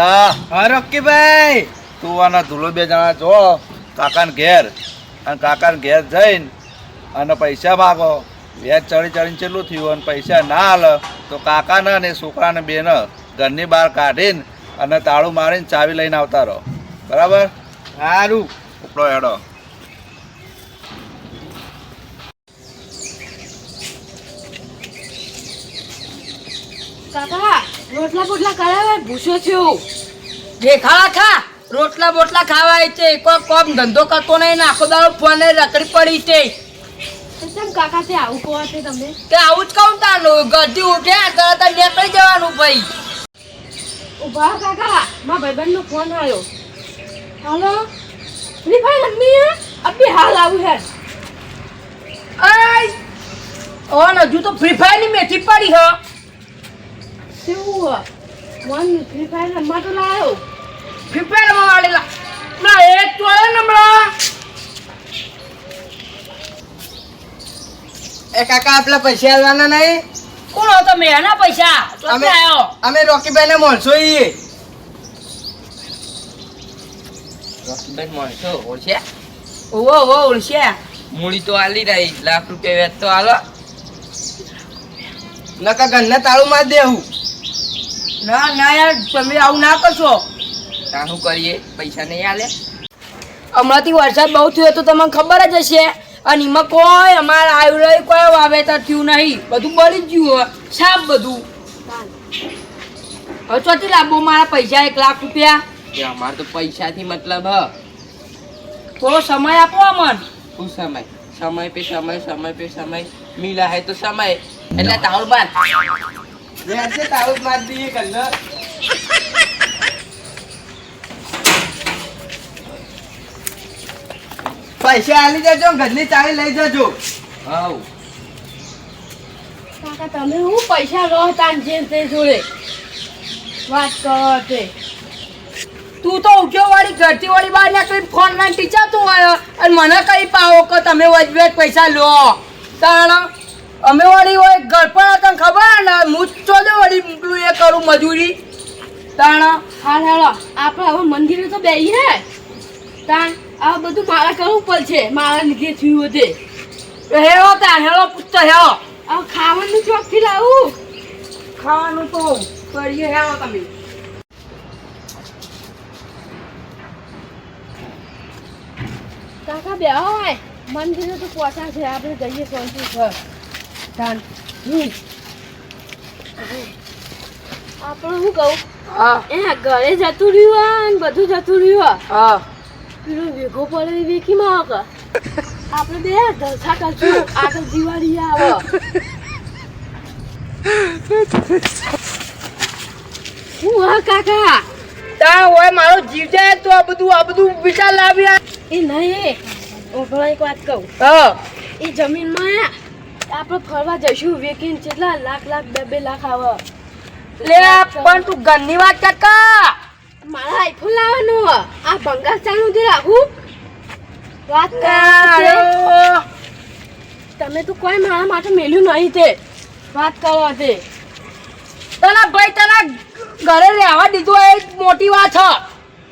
ના. હા રોકીભાઈ. તું આના ધૂલો બે જણા જો કાકાને ઘેર. અને કાકાને ઘેર જઈને અને પૈસા માગો. વ્યાજ ચડી ચડીને ચેટલું થયું? અને પૈસા ના હાલ તો કાકાને અને છોકરાને બેને ઘરની બહાર કાઢીને અને તાળું મારીને ચાવી લઈને આવતા રહો. બરાબર? સારું ઉપડો હેડો. કાકા રોટલા બોટલા કરાવે ભૂસો થયો દેખાડા ખા. રોટલા બોટલા ખાવાય છે. કોઈ કોમ ધંધો કરતો નહીં આખો દાડો ફોને રકડી પડી છે. કેમ કાકા તે આવું કહો છો તમે? તે આવું જ કહું તાનું ગરદી ઉઠે તરત નીકળી જવાનું ભાઈ. ઊભા કાકા. મારા ભાઈબંધનો ફોન આવ્યો. હાલો? ફ્રી ફાયર રમી હાલ આવું હે. આય ઓન હજુ તો ફ્રી ફાયરની મેથી પડી હ. કેવું હે મન ફ્રી ફાયર રમવા તો લાયો. ફ્રી ફાયરમાં વાળેલા ના એક નમળા એ કાકા આપલા પૈસા આલવાના નહીં? કોણ હતો મેં એના પૈસા. અમે ચોથી અમે રોકીભાઈ ને મળશો ઈએ રોકીભાઈ મળશો? ઓળશે? ઓવો ઓવો ઓળશે. મૂડી તો આલી રહી. લાખ રૂપિયા વ્યાજ તો આલો. નકા ઘરને તાળું માર દેવું. ના ના યાર તમે આવું ના કરશો. તા શું કરીએ? પૈસા નહીં આલે? હમણાંથી વરસાદ બહુ થયો તો તમને ખબર જ હશે. અને એમાં કોઈ અમારે આવ્યું રહ્યું કોઈ વાવેતર થયું નહીં. બધું બળી જ ગયું હવે. સાફ બધું. હવે ચોથી લાવવો મારા પૈસા એક લાખ રૂપિયા. અમારે તો પૈસાથી મતલબ હ. થોડો સમય આપો અમન. શું સમય? સમય પે સમય સમય પે સમય. મિલા હે તો સમય. એટલે તાવર બાર છે માર દઈએ પૈસા આલી જજો ઘરની ચાવી લઈ જજો. હાઉ. કાકા તમે હું પૈસા લો તાન જે તે જોડે? વાત કરો તે. તું તો ઉઠ્યો વાળી ઘરથી વાળી બહાર નીકળી ફોન ના ટીચાતું હોય અને મને કઈ પાવો કે તમે વજવેજ પૈસા લો. તાણ અમે વાળી હોય ઘર પર તને ખબર? ને હું જ ચોદે વાળી મોકલું એ કરું મજૂરી. તાણ હા હાલો આપણે હવે મંદિરે તો બેહી હે. તાણ આ બધું મારા કરવું પડશે મારા લીધે થયું તે હેરો તાણ હેરો પૂછતો હેરો આ ખાવાનું ચોકથી લાવું. ખાવાનું તો કરીએ હેરો તમે. કાકા બે હોય મંદિરે તો પહોંચા છે. આપણે જઈએ શાંતિ ઘર. તાન. આપણે શું કહું? હા. એ ઘરે જતું રહ્યું આ અને બધું જતું રહ્યું. હા. પેલો વેગો પડે વેકીમાં આવે. આપણે બે ધસા કરશું. આગળ દિવાળી આવે. હું હા કાકા? તા હોય મારો જીવ જાય તો આ બધું આ બધું વિચાર લાવ્યા એ નહીં. હું એક વાત કહું. હા. એ જમીનમાં આપણે ફરવા જઈશું. વેકીને કેટલા લાખ લાખ બે બે લાખ આવે. લે પણ તું ઘરની વાત કાકા મારા આઈફોન લાવવાનું. આ બંગાળ ચાલુ જે રાખું વાત કર તમે તો કોઈ મારા માટે મેલ્યું નહીં તે. વાત કરો તે. તને ભાઈ તને ઘરે રહેવા દીધું એ મોટી વાત છે.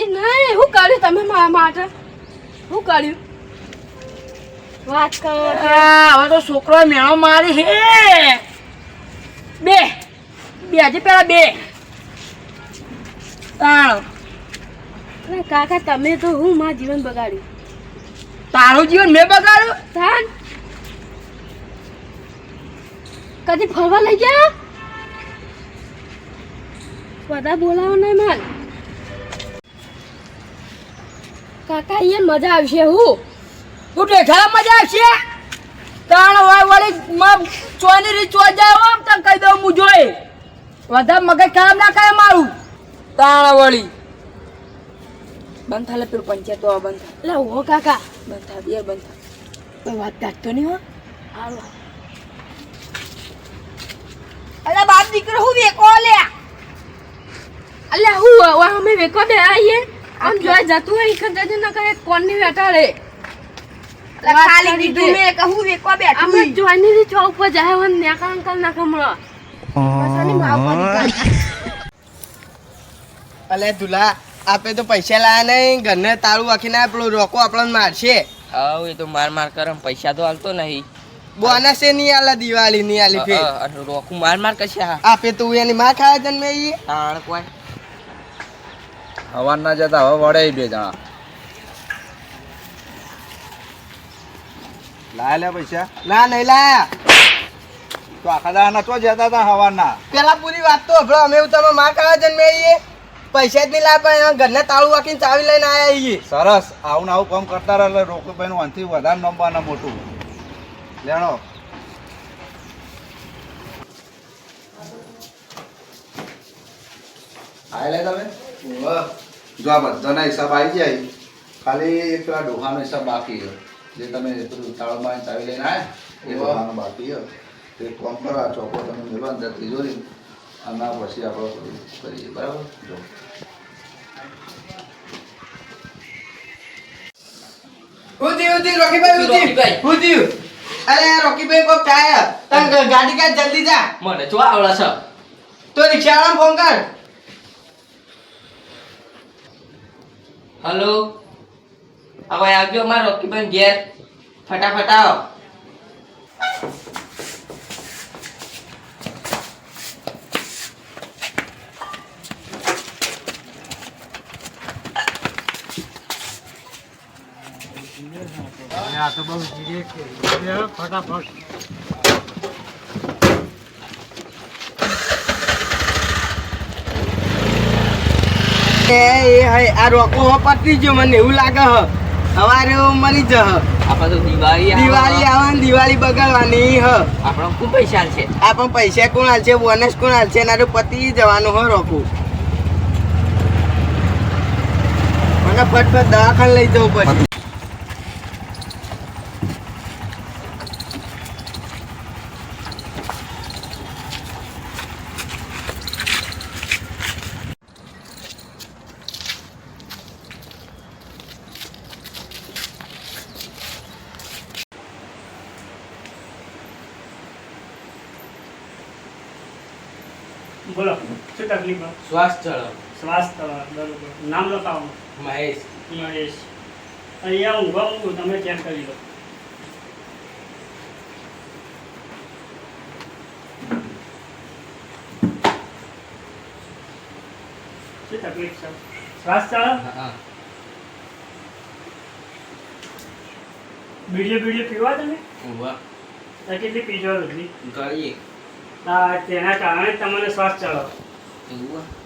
એ નહીં શું કર્યું તમે મારા માટે? શું કર્યું? વાત કરો. હવે તો છોકરો મેળો મારી હે. બે. બે હજી પેલા બે. તાણ કાકા તમે તો હું મારું જીવન બગાડ્યું? તારું જીવન મેં બગાડ્યું? થાન કદી ફરવા લઈ ગયા? બધા બોલાવો નહીં માલ. કાકા અહીંયા મજા આવશે હું. તું ટેઠા મજા આવશે. તાણ હોય વળી માં ચોની રી ચો જાય આમ તને કહી દઉં હું જોઈ. વધારે મગજ ખરાબ ના કરે મારું. તાણ વળી. બંધ થાલે પેલું પંચાયત તો બંધ થાય એટલે હો કાકા. બંધ થાય બે બંધ થાય કોઈ વાત કાઢતો નહીં હો. હાલો અલ્યા બાપ દીકરો હું વેકો લે? અલ્યા હું અમે વેકો દે આઈએ. આમ જોઈ જતું હોય જજે ન કરે કોણની વાત ખાલી દીધું દે. કહું વેકો બેઠું અમે જોઈની ની ઉપર જાય વન નેકા અંકલ ના કમળો બસાની માવ પડી અલે દુલા આપે તો પૈસા લાયા નહીં. ઘરને તાળું વાંખીને પેલો રોકો આપણને મારશે. હવે એ તો માર માર કરે પૈસા તો હાલતો નહીં. બોનસ એ નહીં આલા દિવાળી નહીં આલી ફે રોકું માર માર કશે આપે તો એની માર ખાય જન્મે ઈ. તાણ કોઈ. હવાના જતા હવે વડે ઈ બે જણા. લાયા લે પૈસા. ના નહીં લાયા. તો આખા દાડા તો જતા હતા હવાના પેલા પૂરી વાત તો હભળો અમે તમે માં ખાવા જન્મે ઈએ પૈસા જ નહીં લાયા પણ ઘરને તાળું વાંકીને ચાવી લઈને આયા ઈએ સરસ. આવું ને આવું કામ કરતા રહે એટલે રોકુભાઈ નું અંથી વધારે નંબરના મોટું. લેણો. આય લે તમે? જો આ બધાના હિસાબ આવી જાય ખાલી પેલા ડોહાનો હિસાબ બાકી છે. જે તમે પેલું તાળમાં ચાવી લઈને આવ્યા એ બાકી તે કોમ કરો આ ચોકો તમે મેળવો અંદર તિજોરી અને પછી આપણે કરીએ બરાબર? જો. ઉધી ઉધી રોકીભાઈ ઉધી. ઉધી. અરે રોકીભાઈ કોક થાય. તને ગાડી કાઢ જલ્દી જા. મને જો આવડા છે. તો રિક્ષાવાળાને ફોન કર. હલો? હવે આવજો અમારો રોકીભાઈ ઘેર. ફટાફટ આવો. એ એ હે આ રોકો હો જો ગયો મને એવું લાગે હ. હવારે હું મરી જ આપણે તો દિવાળી. દિવાળી આવવાની દિવાળી બગાડવાની હ. આપણો ખૂબ પૈસા છે? આપણ પણ પૈસા કોણ હાલશે બોનસ કોણ હાલશે એના પતી જવાનું હો રોકું. મને ફટફટ દવાખાને લઈ જવું પછી શું તકલીફ? શ્વાસ ચડો શ્વાસ ચડો બરોબર. નામ લખાવો. મહેશ. મહેશ. અહીંયા ઊંઘવા ઊંઘું તમે ચેક કરી લો. શું તકલીફ છે? શ્વાસ ચાલે હા બીડીઓ બીડીઓ પીવા તમે? આ કેટલી પીજો રોજની ગળીએ તેના કારણે તમને શ્વાસ એવું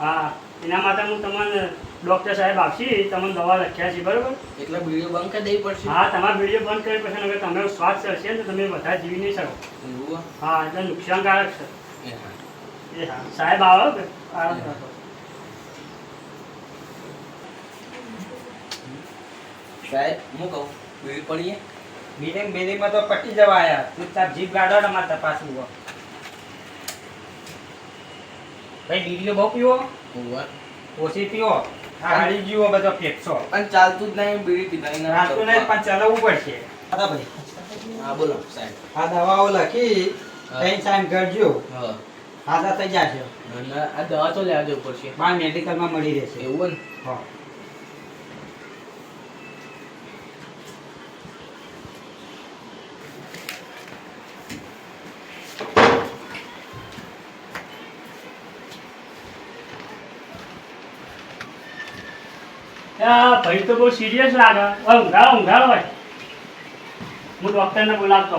હા એના માટે હું તમને ડોક્ટર સાહેબ આપશી તમને દવા લખ્યા છે બરોબર? એટલે વીડિયો બંધ કરી દેવી પડશે? હા તમારે વીડિયો બંધ કરવી પછી હવે તમે શ્વાસ ચડશે ને તો તમે વધારે જીવી નહીં શકો. એવું હા એટલે નુકસાનકારક છે. એ હા. એ હા. સાહેબ આવો કે? આરામ રાખો સાહેબ હું કહું બીડી પડીએ? બીડી બીડીમાં તો પટી જવા આયા ચૂપચાપ જીભ ગાડો ને મારે તપાસવું હોય. ભાઈ બીડીઓ બહુ પીવો? ઓછી પીવો? હારી જીવો બધો ફેંકશો પણ ચાલતું જ નહીં બીડી પીતા ચાલતું નહીં પણ ચલાવવું પડશે. હા ભાઈ. હા બોલો સાહેબ. આ દવાઓ લખી. ત્રણ સાઈન કરજો. હા. થઈ જશે. આ દવા તો લેવા જવું પડશે. મારા મેડિકલમાં મળી રહેશે. એવું ને? હા. ભાઈ તો બહુ સિરિયસ લાગે. ઊંઘાડો ઊંઘાડો ભાઈ હું ડૉક્ટરને બોલાવતો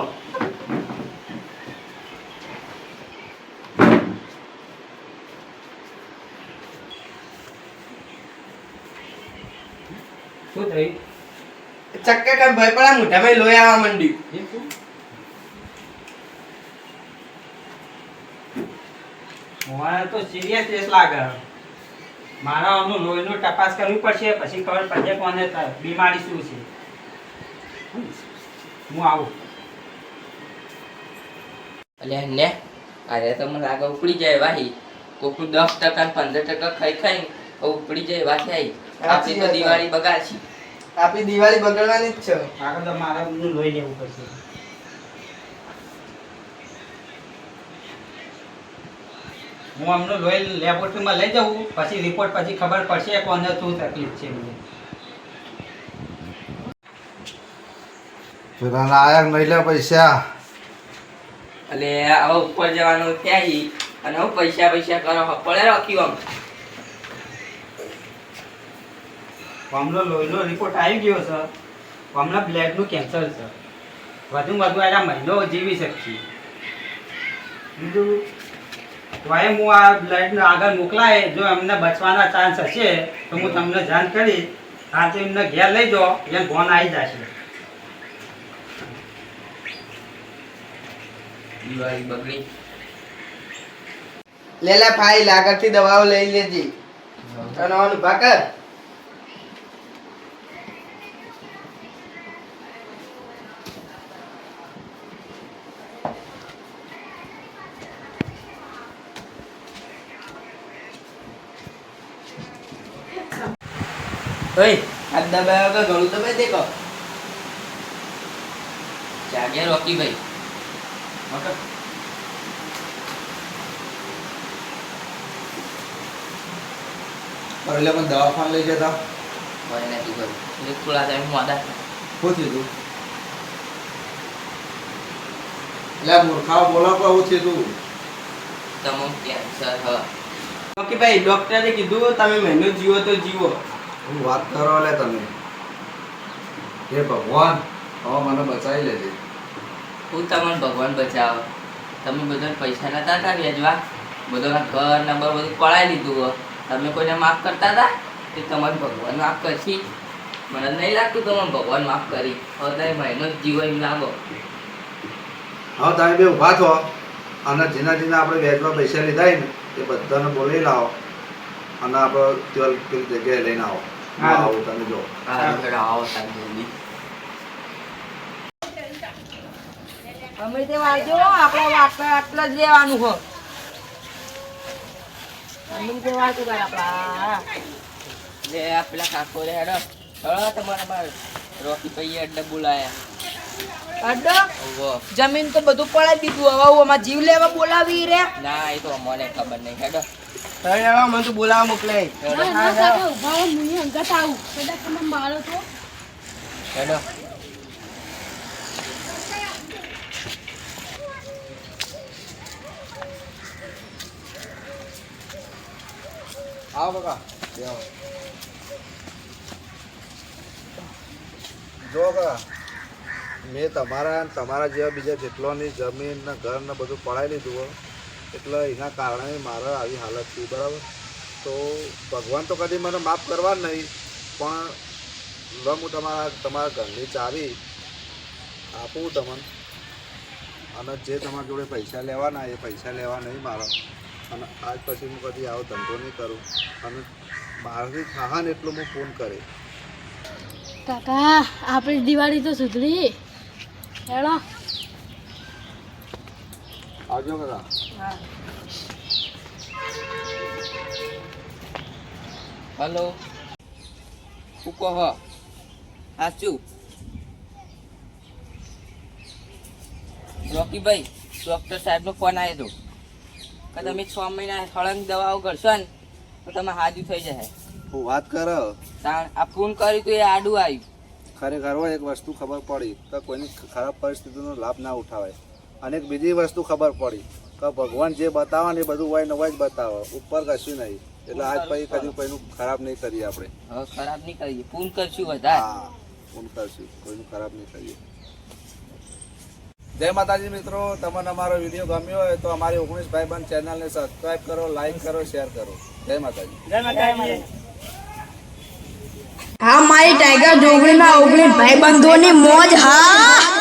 શું થયું ચક્કર કઈ ભાઈ પણ મોઢામાં લોહી આવવા માંડ્યું. હું તો સિરિયસ લાગે. મારા આમનું લોહીનું તપાસ કરવી પડશે પછી ખબર પડશે કોને બીમારી શું છે. હું આવું. એટલે ને અરે તો મને લાગે ઉપડી જાય વાહી. કોકનું દસ ટકા પંદર ટકા ખાઈ ખાઈ ઉપડી જાય વાહી આવી આપણી તો દિવાળી બગાડશી. આપણી દિવાળી બગડવાની જ છે. આગળ તો મારે લોહી લેવું પડશે. હું આમનું લોહી લેબોરેટરીમાં લઈ જાઉં પછી રિપોર્ટ પછી ખબર પડશે કોને શું તકલીફ છે મને પેલા નાયક નહીં પૈસા. એટલે હવે ઉપર જવાનું ત્યાં અને હું પૈસા પૈસા કરો પડે રાખ્યું આમ. હમણાં લોહીનો રિપોર્ટ આવી ગયો છે હમણાં બ્લેડનું કેન્સર છે વધુ વધુ એના મહિનો જીવી શકશે. બીજું? તોય હું આ બ્લડને આગળ મોકલાય જો એમને બચવાના ચાન્સ હશે તો હું તમને જાણ કરીશ. આજે એમને ઘેર લઈ જાઓ એમ ફોન આવી જશે. દિવાળી બગડી. લેલા ભાઈ લાગરથી દવાઓ લઈ લેજી. અને ભાકર? ઓય હાથ દબાવ્યો કે ગળું દબાઈ દે કો જાગ્યા રોકી ભાઈ. એટલે પણ દવાખાને લઈ જતા. કોઈ નથી કર્યું એટલે થોડા ટાઈમ મોડા શું થયું તું? એટલે મૂર્ખાઓ બોલો કે આવું થયું તું? તમામ કેન્સર હ. ઓકે ભાઈ ડોક્ટરે કીધું તમે મહિનો જીવો તો જીવો. હું વાત કરો લે તમે. હે ભગવાન હવે મને બચાવી લેજે. હું તમને ભગવાન બચાવો. તમે બધા પૈસા નતા હતા વેચવા બધાના ઘર નંબર બધું પડાવી લીધું તમે કોઈને માફ કરતા હતા? તે તમારે ભગવાન માફ કરશી? મને નહીં લાગતું તમે ભગવાન માફ કરી. હવે તમે મહિનો જ જીવો એમ લાગો. હવે તમે બે ઊભા થો. અને જેના જેના આપણે વેચવા પૈસા લીધા ને એ બધાને બોલાવી લાવો. અને આપણે પેલી જગ્યાએ લઈને આવો. આવું તમે જો. હા ચલો આવો તમે જલ્દી. અમે તે વાંચો આપણે આટલા આટલા જ લેવાનું હો અમે તે વાંચો કર આપણા. લે પેલા કાકો રે હેડો. હેડો તમારા બાર રોકી પૈયે અડ્ડા બોલાયા. અડ્ડો? જમીન તો બધું પડાવી દીધું હવે હું અમાર જીવ લેવા બોલાવી રે. ના એ તો અમને ખબર નહીં. હેડો. હવે હવે મને તો બોલાવા મોકલાય હેડો ના ના કાકા ઊભા હું અહીં અંગત આવું. કદાચ તમે મારો તો. હેડો. આવો બકા બે આવો. જો બકા મેં તમારા તમારા જેવા બીજા જેટલોની જમીન ને ઘર ને બધું પડાવી લીધું હોય એટલે એના કારણે મારે આવી હાલત થઈ બરાબર? તો ભગવાન તો કદી મને માફ કરવા જ નહીં પણ લો હું તમારા તમારા ઘરની ચાવી આપું તમને. અને જે તમારા જોડે પૈસા લેવાના એ પૈસા લેવા નહીં મારો. અને આજ પછી હું કદી આવો ધંધો નહીં કરું. અને મારાથી થાહા ને એટલું હું ફોન કરે. કાકા આપણી દિવાળી તો સુધરી. હેલો આવજો કાકા. હલો. શું કહો હા? શું રોકીભાઈ ડૉક્ટર સાહેબનો ફોન આવ્યો હતો કે તમે છ મહિના સળંગ દવાઓ કરશો ને તો તમે હાજુ થઈ જશે. હું વાત કરો. આ ફોન કર્યું તો એ આડું આવ્યું. ખરેખર હોય એક વસ્તુ ખબર પડી કે કોઈની ખરાબ પરિસ્થિતિનો લાભ ના ઉઠાવાય. અને બીજી વસ્તુ ખબર પડી. કે ભગવાન જે બતાવે ને એ બધું હોય ને હોય જ બતાવે. ઉપર કશું નહીં. એટલે આજ પછી કદી કોઈનું ખરાબ નહીં કરીએ આપણે. ખરાબ નહીં કરીએ. ફૂલ કરશું વધારે. હા ફોન કરશું. કોઈનું ખરાબ નહીં કરીએ. જય માતાજી મિત્રો. તમને અમારો વીડિયો ગમ્યો હોય તો અમારી ઓગણીસ ભાઈબંધ ચેનલને સબસ્ક્રાઈબ કરો લાઈક કરો શેર કરો. જય માતાજી. જય માતાજી. હા મારી ટાઈગર જોગણીના ઓગણીસ ભાઈ બંધોની મોજ હા.